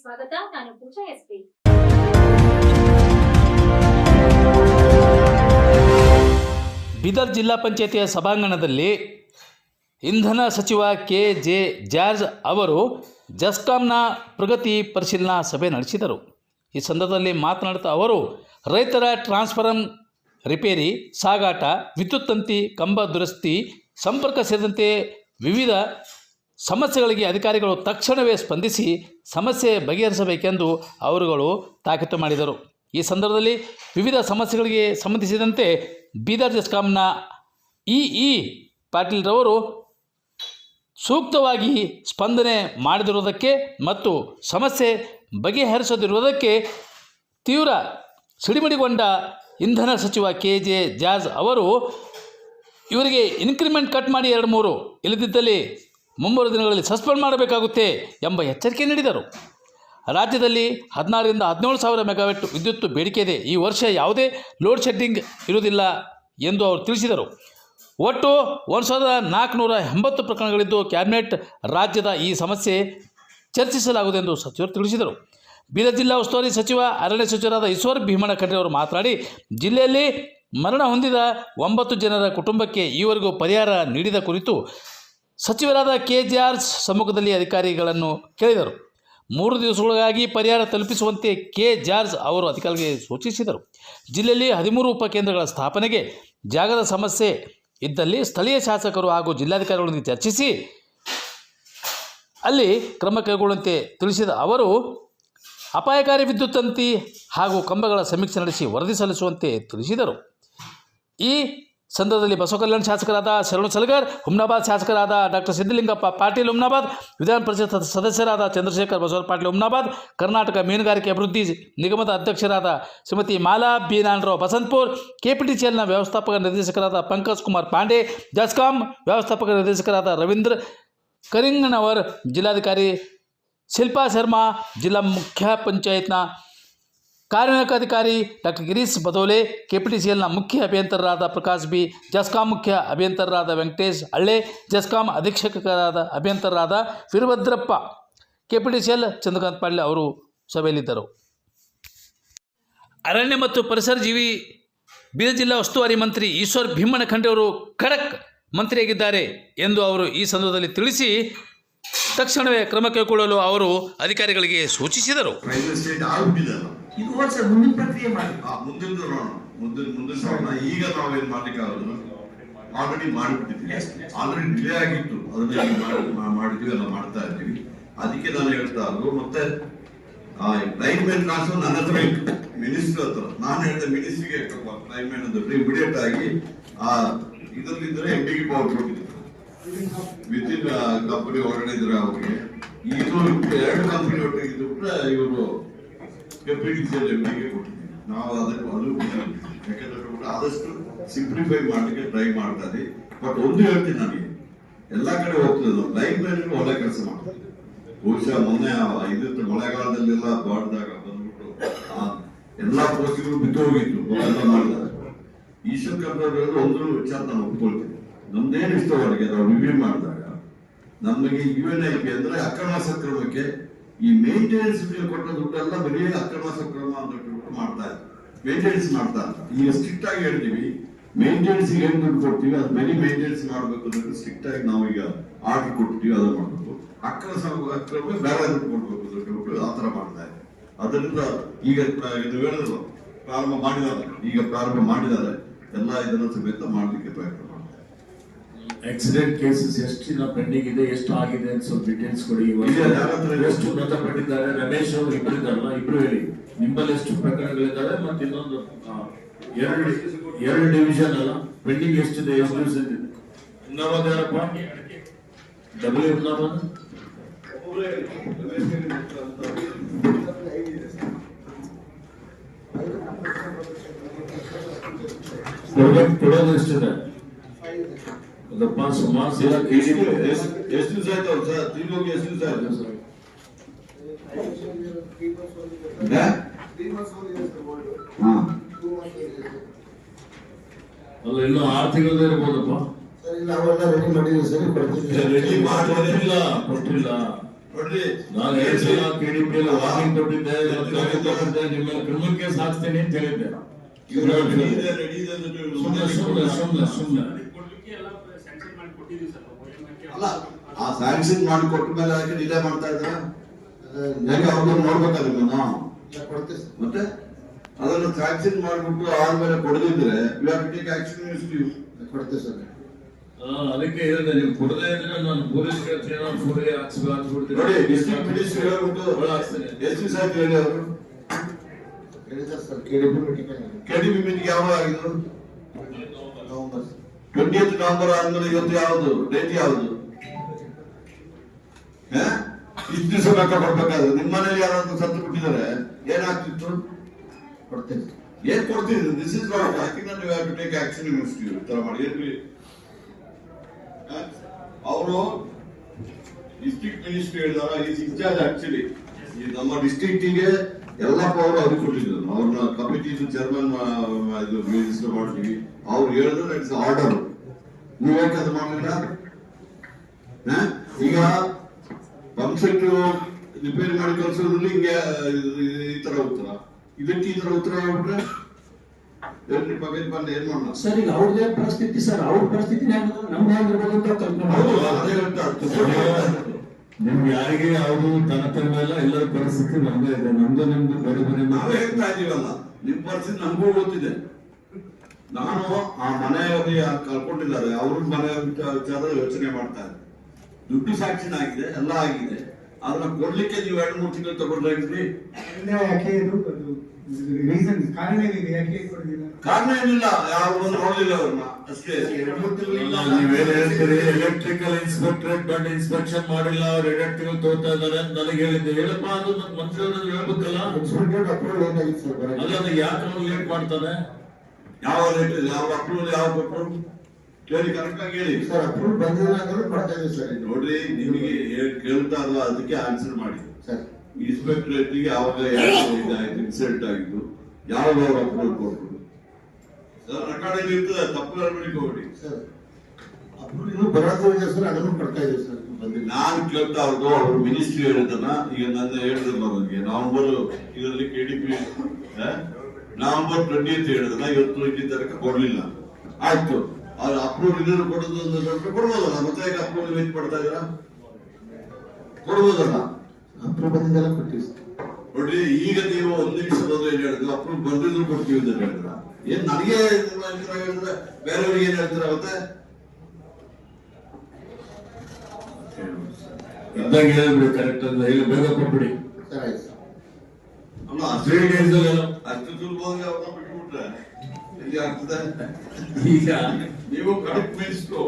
ಸ್ವಾಗತ. ನಾನು ಪೂಜಾ ಬೀದರ್ ಜಿಲ್ಲಾ ಪಂಚಾಯತಿಯ ಸಭಾಂಗಣದಲ್ಲಿ ಇಂಧನ ಸಚಿವ ಕೆ ಜೆ ಜಾರ್ಜ್ ಅವರು ಜಸ್ಕಾಂನ ಪ್ರಗತಿ ಪರಿಶೀಲನಾ ಸಭೆ ನಡೆಸಿದರು. ಈ ಸಂದರ್ಭದಲ್ಲಿ ಮಾತನಾಡುತ್ತಾ ಅವರು, ರೈತರ ಟ್ರಾನ್ಸ್ಫರಮ್ ರಿಪೇರಿ, ಸಾಗಾಟ, ವಿದ್ಯುತ್ ತಂತಿ, ಕಂಬ ದುರಸ್ತಿ, ಸಂಪರ್ಕ ಸೇರಿದಂತೆ ವಿವಿಧ ಸಮಸ್ಯೆಗಳಿಗೆ ಅಧಿಕಾರಿಗಳು ತಕ್ಷಣವೇ ಸ್ಪಂದಿಸಿ ಸಮಸ್ಯೆ ಬಗೆಹರಿಸಬೇಕೆಂದು ಅವರುಗಳು ತಾಕೀತು ಮಾಡಿದರು. ಈ ಸಂದರ್ಭದಲ್ಲಿ ವಿವಿಧ ಸಮಸ್ಯೆಗಳಿಗೆ ಸಂಬಂಧಿಸಿದಂತೆ ಬೀದರ್ ಜಸ್ಕಾಂನ ಇ ಪಾಟೀಲ್ರವರು ಸೂಕ್ತವಾಗಿ ಸ್ಪಂದನೆ ಮಾಡದಿರುವುದಕ್ಕೆ ಮತ್ತು ಸಮಸ್ಯೆ ಬಗೆಹರಿಸದಿರುವುದಕ್ಕೆ ತೀವ್ರ ಸಿಡಿಮಿಡಿಗೊಂಡ ಇಂಧನ ಸಚಿವ ಕೆ ಜೆ ಜಾಜ್ ಅವರು, ಇವರಿಗೆ ಇನ್ಕ್ರಿಮೆಂಟ್ ಕಟ್ ಮಾಡಿ ಎರಡು ಮೂರು. ಇಲ್ಲದಿದ್ದಲ್ಲಿ ಮುಂಬರುವ ದಿನಗಳಲ್ಲಿ ಸಸ್ಪೆಂಡ್ ಮಾಡಬೇಕಾಗುತ್ತೆ ಎಂಬ ಎಚ್ಚರಿಕೆ ನೀಡಿದರು. ರಾಜ್ಯದಲ್ಲಿ ಹದಿನಾರರಿಂದ ಹದಿನೇಳು ಸಾವಿರ ಮೆಗಾವೆಟ್ ವಿದ್ಯುತ್ ಬೇಡಿಕೆ ಇದೆ. ಈ ವರ್ಷ ಯಾವುದೇ ಲೋಡ್ ಶೆಡ್ಡಿಂಗ್ ಇರುವುದಿಲ್ಲ ಎಂದು ಅವರು ತಿಳಿಸಿದರು. ಒಟ್ಟು ಒಂದು ಸಾವಿರದ ನಾಲ್ಕುನೂರ ಎಂಬತ್ತು ಪ್ರಕರಣಗಳಿದ್ದು ಕ್ಯಾಬಿನೆಟ್ ರಾಜ್ಯದ ಈ ಸಮಸ್ಯೆ ಚರ್ಚಿಸಲಾಗುವುದೆಂದು ಸಚಿವರು ತಿಳಿಸಿದರು. ಬೀದರ್ ಜಿಲ್ಲಾ ಉಸ್ತುವಾರಿ ಸಚಿವ ಅರಣ್ಯ ಸಚಿವರಾದ ಈಶ್ವರ್ ಭೀಮಣ್ಣ ಖಂಡ್ರೆ ಅವರು ಮಾತನಾಡಿ, ಜಿಲ್ಲೆಯಲ್ಲಿ ಮರಣ ಹೊಂದಿದ ಒಂಬತ್ತು ಜನರ ಕುಟುಂಬಕ್ಕೆ ಈವರೆಗೂ ಪರಿಹಾರ ನೀಡಿದ ಕುರಿತು ಸಚಿವರಾದ ಕೆ ಜೆ ಆರ್ ಸಮ್ಮುಖದಲ್ಲಿ ಅಧಿಕಾರಿಗಳನ್ನು ಕೇಳಿದರು. ಮೂರು ದಿವಸಗಳಿಗಾಗಿ ಪರಿಹಾರ ತಲುಪಿಸುವಂತೆ ಕೆ ಜಾರ್ಜ್ ಅವರು ಅಧಿಕಾರಿಗಳಿಗೆ ಸೂಚಿಸಿದರು. ಜಿಲ್ಲೆಯಲ್ಲಿ ಹದಿಮೂರು ಉಪಕೇಂದ್ರಗಳ ಸ್ಥಾಪನೆಗೆ ಜಾಗದ ಸಮಸ್ಯೆ ಇದ್ದಲ್ಲಿ ಸ್ಥಳೀಯ ಶಾಸಕರು ಹಾಗೂ ಜಿಲ್ಲಾಧಿಕಾರಿಗಳೊಂದಿಗೆ ಚರ್ಚಿಸಿ ಅಲ್ಲಿ ಕ್ರಮ ಕೈಗೊಳ್ಳುವಂತೆ ತಿಳಿಸಿದ ಅವರು, ಅಪಾಯಕಾರಿ ವಿದ್ಯುತ್ ತಂತಿ ಹಾಗೂ ಕಂಬಗಳ ಸಮೀಕ್ಷೆ ನಡೆಸಿ ವರದಿ ಸಲ್ಲಿಸುವಂತೆ ತಿಳಿಸಿದರು. ಈ ಸಂದರ್ಭದಲ್ಲಿ ಬಸವ ಕಲ್ಯಾಣ ಶಾಸಕರಾದ ಶರಣು ಸಲಗರ್ ಹುಮ್ನಾಬಾದ್ ಶಾಸಕರಾದ ಡಾಕ್ಟರ್ ಸಿದ್ದಲಿಂಗಪ್ಪ ಪಾಟೀಲ್ ಹುಮ್ನಾಬಾದ್ ವಿಧಾನ ಪರಿಷತ್ ಸದಸ್ಯರಾದ ಚಂದ್ರಶೇಖರ್ ಬಸವರ ಪಾಟೀಲ್ ಹುಮ್ನಾಬಾದ್ ಕರ್ನಾಟಕ ಮೀನುಗಾರಿಕೆ ಅಭಿವೃದ್ಧಿ ನಿಗಮದ ಅಧ್ಯಕ್ಷರಾದ ಶ್ರೀಮತಿ ಮಾಲಾ ಬಿ ನಾನರಾವ್ ಬಸಂತಪುರ್ ಕೆಪಿಟಿಸಿಎಲ್ನ ವ್ಯವಸ್ಥಾಪಕ ನಿರ್ದೇಶಕರಾದ ಪಂಕಜ್ ಕುಮಾರ್ ಪಾಂಡೆ ಜಸ್ಕಾಂ ವ್ಯವಸ್ಥಾಪಕ ನಿರ್ದೇಶಕರಾದ ರವೀಂದ್ರ ಕರಿಂಗನವರ್ ಜಿಲ್ಲಾಧಿಕಾರಿ ಶಿಲ್ಪಾ ಶರ್ಮಾ ಜಿಲ್ಲಾ ಮುಖ್ಯ ಪಂಚಾಯತ್ನ ಕಾರ್ಯನಿರ್ವಾಹಕ ಅಧಿಕಾರಿ ಡಾಕ್ಟರ್ ಗಿರೀಶ್ ಬದೋಲೆ, ಕೆಪಿಟಿಸಿಎಲ್ನ ಮುಖ್ಯ ಅಭಿಯಂತರರಾದ ಪ್ರಕಾಶ್ ಬಿ, ಜಸ್ಕಾಂ ಮುಖ್ಯ ಅಭಿಯಂತರರಾದ ವೆಂಕಟೇಶ್ ಹಳ್ಳೆ, ಜಸ್ಕಾಂ ಅಧೀಕ್ಷಕರಾದ ಅಭಿಯಂತರರಾದ ವೀರಭದ್ರಪ್ಪ, ಕೆಪಿಟಿಸಿಎಲ್ ಚಂದ್ರಕಾಂತ್ ಪಾಳ್ಯ ಅವರು ಸಭೆಯಲ್ಲಿದ್ದರು. ಅರಣ್ಯ ಮತ್ತು ಪರಿಸರ ಜೀವಿ ಬೀದರ್ ಜಿಲ್ಲಾ ಉಸ್ತುವಾರಿ ಮಂತ್ರಿ ಈಶ್ವರ್ ಭೀಮಣ್ಣ ಖಂಡ್ರೆ ಅವರು ಖಡಕ್ ಮಂತ್ರಿಯಾಗಿದ್ದಾರೆ ಎಂದು ಅವರು ಈ ಸಂದರ್ಭದಲ್ಲಿ ತಿಳಿಸಿ, ತಕ್ಷಣವೇ ಕ್ರಮ ಕೈಗೊಳ್ಳಲು ಅವರು ಅಧಿಕಾರಿಗಳಿಗೆ ಸೂಚಿಸಿದರು. ಇದು ವರ್ಷ ಮುಂದಿನ ಪ್ರಕ್ರಿಯೆ ಮಾಡಿ. ಆ ಮುಂದಿನ ನೋಡೋಣ. ಮುಂದಿನ ಮುಂದಿನ ನೋಡೋಣ ಈಗ ನಾವೇನ್ ಮಾಡ್ಲಿಕ್ಕೆ ಆಗೋದು ಆಲ್ರೆಡಿ ಮಾಡಿಬಿಟ್ಟಿದ್ವಿ ಆಲ್ರೆಡಿ ಡಿಲೇ ಆಗಿತ್ತು. ಅದನ್ನ ಮಾಡಿದ್ವಿ ಎಲ್ಲ ಮಾಡ್ತಾ ಇದ್ದೀವಿ. ಅದಕ್ಕೆ ನಾನು ಹೇಳ್ತಾ ಇರೋದು ಮತ್ತೆ ಲೈನ್ ಮ್ಯಾನ್ ಕಾಸು ನನ್ನ ಹತ್ರ ಮಿನಿಸ್ಟರ್ ಹತ್ರ. ನಾನು ಹೇಳಿದ ಮಿನಿಸ್ಟ್ರಿಗೆ ಲೈನ್ ಮ್ಯಾನ್ ಅಂದ್ರೆ ಇಮಿಡಿಯೇಟ್ ಆಗಿ ಆ ಇದರಲ್ಲಿದ್ದರೆ ಎಂ ಡಿಗೆ ಪವರ್ ಕೊಟ್ಟಿದ್ರು. ವಿತ್ ಇನ್ ಕಂಪನಿ ಹೊರಗಡೆ ಇದ್ರೆ ಅವ್ರಿಗೆ. ಇದು ಎರಡು ಕಂಪನಿ ಒಟ್ಟಿಗೆ ಇದ್ದು ಆದಷ್ಟು ಸಿಂಪ್ಲಿಫೈ ಮಾಡಲಿಕ್ಕೆ ಟ್ರೈ ಮಾಡ್ತಾ ಇದ್ದೀವಿ. ಬಟ್ ಒಂದು ಹೇಳ್ತೀನಿ ನನಗೆ. ಎಲ್ಲಾ ಕಡೆ ಹೋಗ್ತದೆ ಲೈನ್ ಮ್ಯಾನ್ ಒಳ್ಳೆ ಕೆಲಸ ಮಾಡ್ತಾರೆ. ಬಹುಶಃ ಮೊನ್ನೆ ಇದಿತ್ತು ಮಳೆಗಾಲದಲ್ಲೆಲ್ಲ ಬಾಡ್ದಾಗ ಬಂದ್ಬಿಟ್ಟು ಎಲ್ಲಾ ಪೋಸ್ಟ್ಗಳು ಬಿದ್ದು ಹೋಗಿತ್ತು. ಈಶ್ವರ್ ಖಂಡ್ರೆ ಒಂದು ವಿಚಾರ ನಾನು ಒಪ್ಕೊಳ್ತೀನಿ. ನಮ್ದೇನು ಇಷ್ಟವರೆಗೆ ನಾವು ರಿವ್ಯೂ ಮಾಡಿದಾಗ. ನಮಗೆ ಯು ಎನ್ ಐ ಪಿ ಅಂದ್ರೆ ಅಕ್ರಮ ಸಕ್ರಮಕ್ಕೆ ಈ ಮೇಂಟೆನೆನ್ಸ್ ಕೊಟ್ಟ ದುಡ್ಡೆಲ್ಲ ಬರೀ ಅಕ್ರಮ ಸಕ್ರಮ ಅಂತ ಮಾಡ್ತಾ ಇದ್ರು. ಮೇಂಟೆನೆನ್ಸ್ ಮಾಡ್ತಾ ಈಗ ಸ್ಟ್ರಿಕ್ಟ್ ಆಗಿ ಹೇಳ್ತೀವಿ ಮೇಂಟೆನೆನ್ಸ್ ಏನ್ ದುಡ್ಡು ಕೊಡ್ತೀವಿ, ಅದು ಬರೀ ಮೇಂಟೆನೆನ್ಸ್ ಮಾಡ್ಬೇಕು ಅಂದ್ರೆ ಸ್ಟ್ರಿಕ್ಟ್ ಆಗಿ ನಾವು ಈಗ ಆರ್ಡರ್ ಕೊಡ್ತೀವಿ ಅದನ್ನ ಮಾಡ್ಬೇಕು. ಅಕ್ರಮ ಅಕ್ರಮ ಬೇರೆ ದುಡ್ಡು ಕೊಡ್ಬೇಕು ದುಡ್ಡು ಆ ತರ ಮಾಡ್ತಾ ಇದೆ ಅದರಿಂದ ಈಗ ಇದು ಹೇಳಿದ್ರು ಪ್ರಾರಂಭ ಮಾಡಿದಾರೆ ಈಗ ಪ್ರಾರಂಭ ಮಾಡಿದ್ದಾರೆ. ಎಲ್ಲ ಇದನ್ನ ಸಮೇತ ಮಾಡ್ಲಿಕ್ಕೆ ಪ್ರಯತ್ನ ಮಾಡ್ತಾರೆ. ಆಕ್ಸಿಡೆಂಟ್ ಕೇಸಸ್ ಎಷ್ಟು ದಿನ ಪೆಂಡಿಂಗ್ ಇದೆ ಎಷ್ಟು ಆಗಿದೆ ಅಂತ ಸ್ವಲ್ಪ ಡೀಟೇಲ್ಸ್ ಕೊಡಿ. ಎಷ್ಟು ಮೃತಪಟ್ಟಿದ್ದಾರೆ ರಮೇಶ್ ಅವರು ಇಬ್ರು ಇದ್ದಾರಲ್ಲ ಇಬ್ರು ಹೇಳಿ. ನಿಮ್ಮಲ್ಲಿ ಎಷ್ಟು ಪ್ರಕರಣಗಳಿದ್ದಾವೆ ಮತ್ತೆ ಇನ್ನೊಂದು ಎರಡು ಎರಡು ಡಿವಿಷನ್ ಅಲ್ಲ. ಪೆಂಡಿಂಗ್ ಎಷ್ಟಿದೆ ಎಷ್ಟು ದಿವಸ ಇದೆ ಇನ್ನೊಂದು ಯಾರಪ್ಪ ಡಬ್ಲ್ಯೂ ಇನ್ನೊಂದು ಕೊಡೋದು ಎಷ್ಟಿದೆ? ಸುಮಾರು ಸಲ ಎಷ್ಟು ದಿವಸ ಆಯ್ತು ಅವ್ರು ಸರ್ ತೀರ್ಗೋಗಿ ಎಷ್ಟು ದಿವಸ ಆಯ್ತು? ಹಾ. ಅಲ್ಲ ಇನ್ನು ಆರು ತಿಂಗಳದೇ ಇರ್ಬೋದಪ್ಪ ಸರ್ ರೆಡಿ ಮಾಡಿಲ್ಲ ಸರ್ ಕೊಟ್ಟಿಲ್ಲ ಕೊಟ್ಟಿಲ್ಲ ನೋಡ್ರಿ ನಾನು ಎರಡು ಸಲ ಕೆಡಿಪಿ ವಾರ್ನಿಂಗ್ ಕೊಟ್ಟಿದ್ದೆ ತಗೊಂಡೆ, ನಿಮ್ಮ ಕ್ರಿಮಿನಲ್ ಕೇಸ್ ಹಾಕ್ತೇನೆ ಅಂತ ಹೇಳಿದ್ದೆ ಇವ್ರು ರೆಡಿ ಇದೆ, ready ಇದೆ ಸುಮ್ಮನೆ ಸುಮ್ಮನೆ ಸುಮ್ಮನೆ ಸುಮ್ಮನೆ ಕೊಡ್ಲಿಕ್ಕೆ ಎಲ್ಲ ಸ್ಯಾಂಕ್ಷನ್ ಮಾಡಿ ಕೊಟ್ಟಿದ್ದೀವಿ ಸರ್ ಒಳ್ಳೆ ಅಲ್ಲ ಆ ಸ್ಯಾಂಕ್ಷನ್ ಮಾಡಿ ಕೊಟ್ಟ ಮೇಲೆ ಅದಕ್ಕೆ ಡಿಲೇ ಮಾಡ್ತಾ ಇದ್ರ ಹೇಗೆ ಅವ್ರನ್ನ ನೋಡ್ಬೇಕಲ್ಲ ಕೊಡ್ತೀವಿ ಮತ್ತೆ? ಅದನ್ನು ಸ್ಯಾಂಕ್ಷನ್ ಮಾಡಿಬಿಟ್ಟು ಆದ್ಮೇಲೆ ಕೊಡದಿದ್ರೆ you have to take action you ಕೊಡ್ತೀವಿ ಸರ್. ಆ, ಅದಕ್ಕೆ ಹೇಳಿದೆ ನೀವು ಕೊಡದೇ ಇದ್ರೆ ನಾನು ಪೊಲೀಸ್ ಕೇಳ್ತೀನಿ ಫೋನ್ಗೆ ಹಾಕ್ಸ್ಬಿಡ್ತೀನಿ. ನೋಡಿ ಡಿಸ್ಟ್ರಿಕ್ಟ್ ಮಿನಿಸ್ಟರ್ ಹೇಳ್ಬಿಟ್ಟು ಒಳಗೆ ಹಾಕ್ಸ್ತೇನೆ. ಎಸ್ ಪಿ ಸಾಹೇಬ್ ಹೇಳಿ ಅವರು. ಹೇಳಿದ್ದಾರೆ ಸರ್ ಮೀಟಿಂಗ್ ಯಾವಾಗ ಆಗಿದ್ದು? ಟ್ವೆಂಟಿ ನವೆಂಬರ್ ಆದ್ಮೇಲೆ ಇವತ್ತು ಯಾವುದು? ಡೇಟ್ ಯಾವುದು? ಇಷ್ಟು ದಿವಸ ಲೆಕ್ಕ ಕೊಡ್ಬೇಕಾದ್ರೆ ನಿಮ್ಮ ಮನೇಲಿ ಯಾರಾದ್ರೂ ಸತ್ತು ಬಿಟ್ಟಿದ್ದಾರೆ ಏನಾಗ್ತಿತ್ತು ಕೊಡ್ತೇನೆ. ಏನ್ ಕೊಡ್ತೀವಿ ದಿಸ್ ಇಸ್ ಟೇಕ್ ಆಕ್ಷನ್ ಮಾಡಿ. ಏನ್ರಿ ಅವರು ಡಿಸ್ಟ್ರಿಕ್ಟ್ ಮಿನಿಸ್ಟರ್ ಹೇಳಿದಾರ. ಈಸ್ ಇನ್ಚಾರ್ಜ್ ಆಕ್ಚುಲಿ ನಮ್ಮ ಡಿಸ್ಟ್ರಿಕ್ಟಿಗೆ ಎಲ್ಲ ಪವರ್ ಅವ್ರಿಗೆ ಕೊಟ್ಟಿದ್ರು ಅವ್ರನ್ನ ಕಮಿಟಿ ಚೇರ್ಮನ್ ಇದು ಮಿನಿಸ್ಟರ್ ಮಾಡ್ತೀವಿ. ಅವ್ರು ಹೇಳಿದ್ರೆ ಇಟ್ಸ್ ಆರ್ಡರ್ ನೀವ್ ಯಾಕೆ ಅದು ಮಾಡಲಿಲ್ಲ? ಈಗ ಪಂಪ್ ಸೆಟ್ ರಿಪೇರಿ ಮಾಡಿ ಕಳ್ಸೋದ್ರಲ್ಲಿ ಹಿಂಗೆ ಈ ತರ ಉತ್ತರ. ಇದಕ್ಕೆ ಈ ತರ ಉತ್ತರ ಆಗ್ಬಿಟ್ರೆ ಸರ್ ಈಗ ಅವ್ರದೇ ಪರಿಸ್ಥಿತಿ ಸರ್ ಅವ್ರ ಪರಿಸ್ಥಿತಿ ನಮ್ಗೆ ಹೆಂಗಿರ್ಬೋದು ಅಂತ ಕಲ್ಪನೆ ನಿಮ್ಗೆ ಯಾರಿಗೆ ಅವರು ತನತನ ಇಲ್ಲ ಎಲ್ಲರ ಪರಿಸ್ಥಿತಿ ನಮ್ದೇ ಇದೆ. ನಮ್ದು ನಿಮ್ದು, ಬೇರೆ ನಾವೇ ಹೇಳ್ತಾ ಇದೀವಲ್ಲ, ನಿಮ್ ಪರಿಸ್ಥಿತಿ ನಮಗೂ ಗೊತ್ತಿದೆ. ನಾನು ಆ ಮನೆಯವರಿಗೆ ಯಾರು ಕಳ್ಕೊಂಡಿದ್ದಾರೆ, ಅವ್ರ ಮನೆ ವಿಚಾರ ಯೋಚನೆ ಮಾಡ್ತಾರೆ ದುಡ್ಡು ಸಾಕ್ಷಿನ ಆಗಿದೆ ಎಲ್ಲ ಆಗಿದೆ. ಅದನ್ನ ಕೊಡ್ಲಿಕ್ಕೆ ನೀವು ಎರಡು ಮೂರು ತಿಂಗಳು ತಗೊಂಡ್ರೆ ಯಾಕೆ ಇದು ರೀಸನ್ ಕಾರಣ ಏನಿದೆ? ಯಾಕೆ ಕೊಡಲಿಲ್ಲ ಕಾರಣ ಏನಿಲ್ಲ ಯಾರು ನೋಡ್ಲಿಲ್ಲ ಅವ್ರನ್ನ. ಅಷ್ಟೇ. ನೀವೇನ್ ಹೇಳ್ತೀರಿ? ಎಲೆಕ್ಟ್ರಿಕಲ್ ಇನ್ಸ್ಪೆಕ್ಟರೇಟ್ ಬಂದು ಇನ್ಸ್ಪೆಕ್ಷನ್ ಮಾಡಿಲ್ಲ ಅವ್ರು ಎಲೆಕ್ಟ್ರಿಕಲ್ ತೋರ್ತಾ ಇದಾರೆ ಅಂತ ನನಗೆ ಹೇಳಿದ್ದೆ. ಹೇಳಪ್ಪ ಅದು ನನ್ನ ಮಂತ್ರಿಯವ್ರನ್ನ ಹೇಳ್ಬೇಕಲ್ಲ? ಇನ್ಸ್ಪೆಕ್ಟರ್ ಅಪ್ರೂವಲ್ ಏನಾಗಿತ್ತು ಸರ್ ಬರೋಕ್ಕೆ? ಅಲ್ಲ ಅದು ಯಾಕೆ ಲೇಟ್ ಮಾಡ್ತಾನೆ? ಯಾವ ರೇಟ್ ಯಾವ ಅಪ್ರೂವಲ್ ಯಾವ ಕೊಟ್ಟರು ಕರೆಕ್ಟ್ ಆಗಿ ಹೇಳಿ. ಸರ್ ಬಂದಿಲ್ಲ ಅಂದ್ರೆ ಕೊಡ್ತಾ ಇದೀವಿ ಸರ್. ನೋಡ್ರಿ ನಿಮಗೆ ಕೇಳ್ತಾ ಇಲ್ಲ ಅದಕ್ಕೆ ಆನ್ಸರ್ ಮಾಡಿ. ಸರ್. ಇನ್ಸ್ಪೆಕ್ಟರೇಟ್ಗೆ ಯಾವಾಗ ಯಾವಾಗ ಇದಾಯ್ತು ಇನ್ಸಲ್ಟ್ ಆಗಿದ್ದು ಯಾವಾಗ ಅವ್ರು ಅಪ್ರೂವಲ್ ಕೊಟ್ಟರು ರೆಕಾರ್ಡ್ ಇರ್ತದೆ ತಪ್ಪು ಹೋಗ್ಬಿಡಿ ಸರ್ ಇನ್ನೂ ಬರೋದು ಇದೆ ಸರ್ ಅದನ್ನು ಕೊಡ್ತಾ ಇದೀವಿ ಸರ್. ಬಂದಿಲ್ಲ. ನಾನು ಕೇಳ್ತಾ ಇರೋದು ಅವರು ಮಿನಿಸ್ಟ್ರಿ ಹೇಳಿದನ್ನ ಈಗ ನನ್ನ ಹೇಳಿದ್ರಲ್ಲ ನನಗೆ ನವೆಂಬರ್ ಇದರಲ್ಲಿ K D P November twenty ಅಂತ ಹೇಳಿದನ್ನ ಇವತ್ತು ಇಲ್ಲಿ ತನಕ ಕೊಡ್ಲಿಲ್ಲ. ಆಯ್ತು. ಅವ್ರು ಅಪ್ರೂವಲ್ ಇದ್ರೆ ಕೊಡೋದು ಅಂದ್ರೆ ಕೊಡ್ಬೋದಲ್ಲ ಮತ್ತೆ ಅಪ್ರೂವಲ್ ವೇಟ್ ಮಾಡ್ತಾ ಇದ್ದೀರಾ? ಕೊಡ್ಬೋದಲ್ಲ. ಅಪ್ರೂವ್ ಬಂದಿದ್ದೆಲ್ಲ ಕೊಟ್ಟಿವಿ ನೋಡ್ರಿ ಈಗ ನೀವು ಒಂದ್ ನಿಮಿಷ ಬಂದು ಏನ್ ಹೇಳಿದ್ರು ಅಪ್ರೂವ್ ಬಂದಿದ್ರು ಕೊಡ್ತೀವಿ ಅಂತ ಹೇಳಿದ್ರ ಏನ್ ನನಗೆ ಹೇಳಿದ್ರೆ ಬೇರೆಯವ್ರಿಗೆ ಏನ್ ಹೇಳ್ತೀರ ಮತ್ತೆ? ಇದ್ದಾಗ ಹೇಳಿದ್ರು ಕರೆಕ್ಟ್ ಅಂತ. ಹೇಳಿ ಬೇಗ ಕೊಟ್ಬಿಡಿ. ಅಲ್ಲ ಅಷ್ಟು ಅಲ್ಲ ಅಷ್ಟು ಸುಲಭವಾಗಿ ಅವ್ರನ್ನ ಬಿಟ್ಬಿಟ್ರೆ. ಈಗ ನೀವು ಕರೆಕ್ಟ್ ಮಿನಿಸ್ಟ್ರು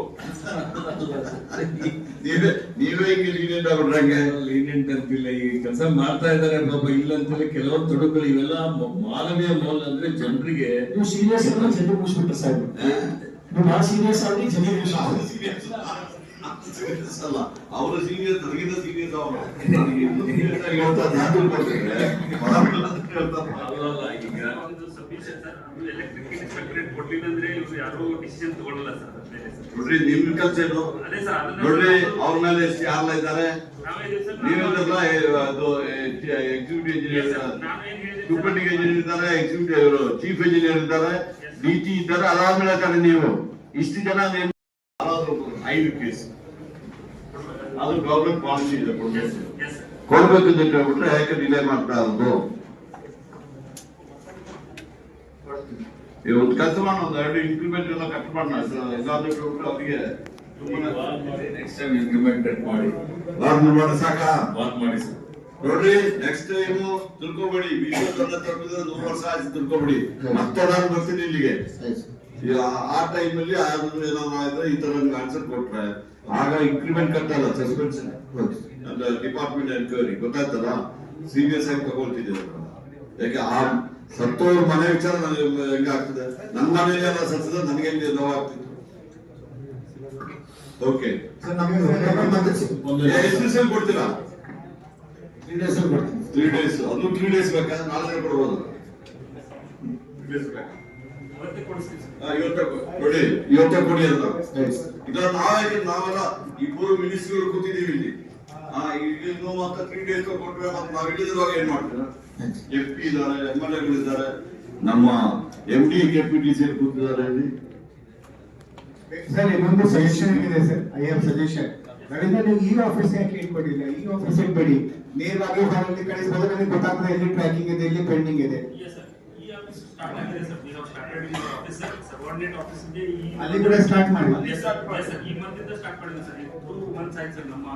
ನೀವೇ ನೀವೇ ಹಿಂಗೆ ಲೀನಿಯಂಟ್ ಆಗ್ಬಿಟ್ರಂಗೆ. ಲೀನಿಯಂಟ್ ಅಂತಿಲ್ಲ ಈ ಕೆಲಸ ಮಾಡ್ತಾ ಇದಾರೆ ಪಾಪ ಇಲ್ಲ ಅಂತೇಳಿ ಕೆಲವೊಂದು ತೊಡಕುಗಳು ಇವೆಲ್ಲ ಮಾನವೀಯ ಮೌಲ್ಯ ಅಂದ್ರೆ ಜನರಿಗೆ. ನೀವು ಸೀರಿಯಸ್ ಅಂದ್ರೆ ಜನ ಮುಗಿಸ್ಬಿಟ್ರೆ ಸರ್ ನೀವು ಬಹಳ ಸೀರಿಯಸ್ ಆಗಿ ಜನ ಅವ್ರು serious serious ಅಲ್ಲ. ಅವರು ಸೀರಿಯಸ್ ನನಗಿಂತ ಸೀರಿಯಸ್ ಅವರು. ಆಗಿ ಹೇಳ್ತಾರೆ ನಾನು ಹೇಳ್ತಾರೆ ಅಲ್ಲಲ್ಲ ಈಗ ಒಂದು ಸಬ್ಮಿಷನ್ ಸರ್. ನೋಡ್ರಿ ನಿಮ್ ಕೆಲ್ಸ ಅದನ್ನ ನೋಡ್ರಿ ಅವ್ರ ಮೇಲೆ ಯಾರೆಲ್ಲ ಇದ್ದಾರೆ? ನೀವೆಲ್ಲ ಅದು ಎಕ್ಸಿಕ್ಯೂಟಿವ್ ಇಂಜಿನಿಯರ್ ಸೂಪರಿಂಟಿಂಗ್ ಇಂಜಿನಿಯರ್ ಇದ್ದಾರೆ. ಎಕ್ಸಿಕ್ಯೂಟಿವ್ ಚೀಫ್ ಇಂಜಿನಿಯರ್ ಇದ್ದಾರೆ ಡಿಟಿ ಇದ್ದಾರೆ ಅದಾದ್ಮೇಲೆ ಹೇಳ್ತಾರೆ ನೀವು. ಇಷ್ಟು ಜನ ಐದು ಕೇಸ್ ಅದು ಗೌರ್ಮೆಂಟ್ ಪಾಲಿಸಿ ಇದೆ ಕೊಡ್ಬೇಕು. ಅಂತ ಹೇಳ್ಬಿಟ್ರೆ ಯಾಕೆ ಡಿಲೇ ಮಾಡ್ತಾ ಇರೋದು ಈ ಒಂದು ಕೆಲಸ ಮಾಡೋಣ ಒಂದು ಎರಡು ಇಂಪ್ಲಿಮೆಂಟ್ ಎಲ್ಲ ಕಟ್ ಮಾಡೋಣ. ಎಲ್ಲಾದ್ರೂ ಅವರಿಗೆ ನೆಕ್ಸ್ಟ್ ಟೈಮ್ ಇಂಪ್ಲಿಮೆಂಟೆಡ್ ಮಾಡಿ. ವಾರ್ನ್ ಮಾಡಿ ಸಾಕಾ? ಮಾಡಿ ಸರ್ ನೋಡ್ರಿ ನೆಕ್ಸ್ಟ್ ಟೈಮ್ ತಿಳ್ಕೊಬೇಡಿ. ವಿಡಿಯೋ ತಂದ ತಪ್ಪಿದ್ರೆ ನೂರು ವರ್ಷ ಆಯ್ತು ತಿಳ್ಕೊಬೇಡಿ. ಮತ್ತೆ ನಾನು ಬರ್ತೀನಿ ಇಲ್ಲಿಗೆ. ಈಗ ಆ ಟೈಮ್ ಅಲ್ಲಿ ಯಾರಾದ್ರೂ ಏನಾದ್ರು ಆದ್ರೆ ಈ ತರ ಆನ್ಸರ್ ಕೊಟ್ರೆ ಆಗ ಇಂಕ್ರಿಮೆಂಟ್ ಕಟ್ಟಲ್ಲ ಸಸ್ಪೆನ್ಷನ್ ಡಿಪಾರ್ಟ್ಮೆಂಟ್ ಎನ್ಕ್ವೈರಿ ಗೊತ್ತಾಯ್ತಲ್ಲ? ಸೀರಿಯಸ್ ಆಗಿ ತಗೊಳ್ತಿದ್ದೆ ಅದನ್ನ. ಯಾಕೆ ಆ ಸತ್ತೋರ್ ಮನೆ ವಿಚಾರ ನನಗೆ ಹೆಂಗ ಆಗ್ತದೆ? ನನ್ನ ಮನೆಯಲ್ಲಿ ಎಲ್ಲ ಸತ್ತದ ನನಗೆ ಹೆಂಗೆ ನೋವಾಗ್ತಿತ್ತು ಓಕೆ ಎಷ್ಟು ದಿವಸ ಕೊಡ್ತೀರಾ? ತ್ರೀ ಡೇಸ್ ಕೊಡ್ತೀನಿ. ತ್ರೀ ಡೇಸ್ ಅದು ತ್ರೀ ಡೇಸ್ ಬೇಕಾ? ನಾಳೆ ಕೊಡ್ಬೋದು? ಕೊಡಿ. ಇವತ್ತೇ ಕೊಡಿ ಅಂತ. ಸರ್ ನಾವೇ ನಾವೆಲ್ಲ ಇಬ್ಬರು ಮಿನಿಸ್ಟ್ರಿಗಳು ಕೂತಿದ್ದೀವಿ ಇಲ್ಲಿ. ಮತ್ತೆ ತ್ರೀ ಡೇಸ್ ಕೊಟ್ರೆ ಮತ್ತೆ ನಾವು ಇಳಿದಿರುವಾಗ ಏನ್ ಮಾಡ್ತೀರಾ? ಎಫ್ ಪಿ ಇದ್ದಾರೆ ಎಂ ಎಲ್ ಎಗಳಿದ್ದಾರೆ ನಮ್ಮ M D K P T C ಕೂತಿದ್ದಾರೆ ಇಲ್ಲಿ. ಸರ್ ಇನ್ನೊಂದು ಸಜೆಷನ್ ಇದೆ sir I have suggestion Ravindra ನೀವು ಈ ಆಫೀಸ್ ಯಾಕೆ ಇಟ್ಕೊಂಡಿಲ್ಲ ಈ ಆಫೀಸ್ ಇಟ್ಬೇಡಿ. ನೇರವಾಗಿ ಕಳಿಸ್ಬೋದು ನನಗೆ ಗೊತ್ತಾಗ್ತದೆ ಎಲ್ಲಿ ಟ್ರ್ಯಾಕಿಂಗ್ ಇದೆ ಎಲ್ಲಿ ಪೆಂಡಿಂಗ್ ಇದೆ. ಅಲ್ಲಿ ಕೂಡ ಸ್ಟಾರ್ಟ್ ಮಾಡಿ. ಈ ಮಂತ್ ಇಂದ ಸ್ಟಾರ್ಟ್ ಮಾಡಿದ್ವಿ ಸರ್ ಟೂ ಮಂತ್ಸ್ ಆಯ್ತು ಸರ್ ನಮ್ಮ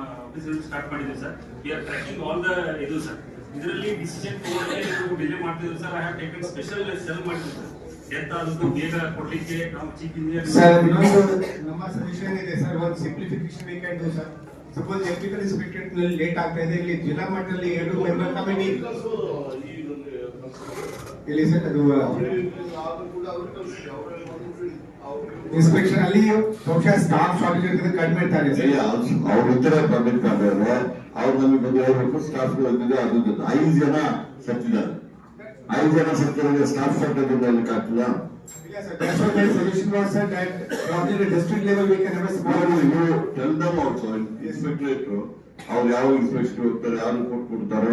ಸ್ಟಾರ್ಟ್ ಮಾಡಿದ್ವಿ sir we are tracking all the ಇದು ಸರ್ ಇದರಲ್ಲಿ ಡಿಸಿಷನ್ ತಗೊಂಡ್ರೆ delay sir I have taken special cell ಮಾಡಿದ್ವಿ ಸರ್ ಡೆತ್ ಆದದ್ದು ಬೇಗ ಕೊಡ್ಲಿಕ್ಕೆ ನಾವು ಚೀಫ್ ಇಂಜಿನಿಯರ್ ಸರ್ ಇನ್ನೊಂದು ನಮ್ಮ ಸಜೆಷನ್ ಇದೆ ಸರ್ ಒಂದು simplification ಬೇಕಾಯ್ತು sir suppose electrical inspector late ಆಗ್ತಾ ಇದೆ. ಇಲ್ಲಿ ಜಿಲ್ಲಾ ಮಟ್ಟದಲ್ಲಿ ಎರಡು ಮೆಂಬರ್ ಕಮಿಟಿ ಇಲ್ಲಿ ಸರ್ ಅದು ಇನ್ಸ್ಪೆಕ್ಷನ್ ಅಲ್ಲಿ ಬಹುಶಃ ಸ್ಟಾಫ್ ಶಾರ್ಟೇಜ್ ಇರ್ತದೆ ಕಡಿಮೆ ಇರ್ತಾರೆ ಸರ್ ಅವ್ರ ಇದ್ದಾರೆ ಪಬ್ಲಿಕ್ ಕಾಂಟ್ರಾಕ್ಟರ್ ಅವ್ರು ನಮಗೆ ಬಂದು ಹೇಳ್ಬೇಕು ಸ್ಟಾಫ್ ಬಂದಿದೆ ಅದು ಇದು. ಐದು ಜನ ಸತ್ತಿದ್ದಾರೆ ಐದು ಜನ ಸತ್ತಿರೋದು ಸ್ಟಾಫ್ ಶಾರ್ಟೇಜ್ ಹೇಳಲಿಕ್ಕೆ ಆಗ್ತದ ಇಲ್ಲ sir that's what my suggestion was sir that probably the district level we can have a small ನೀವು ಟೆಲ್ ದಮ್ ಆಲ್ಸೋ ಇನ್ಸ್ಪೆಕ್ಟರೇಟ್ ಅವ್ರು ಯಾವ ಇನ್ಸ್ಪೆಕ್ಷನ್ ಹೋಗ್ತಾರೆ ಯಾರು ರಿಪೋರ್ಟ್ ಕೊಡ್ತಾರೆ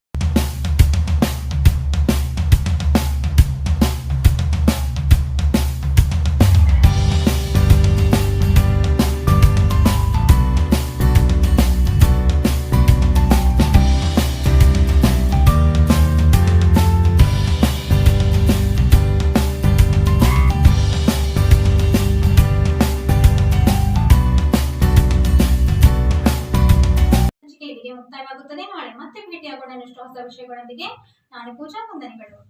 i'm going to go check on the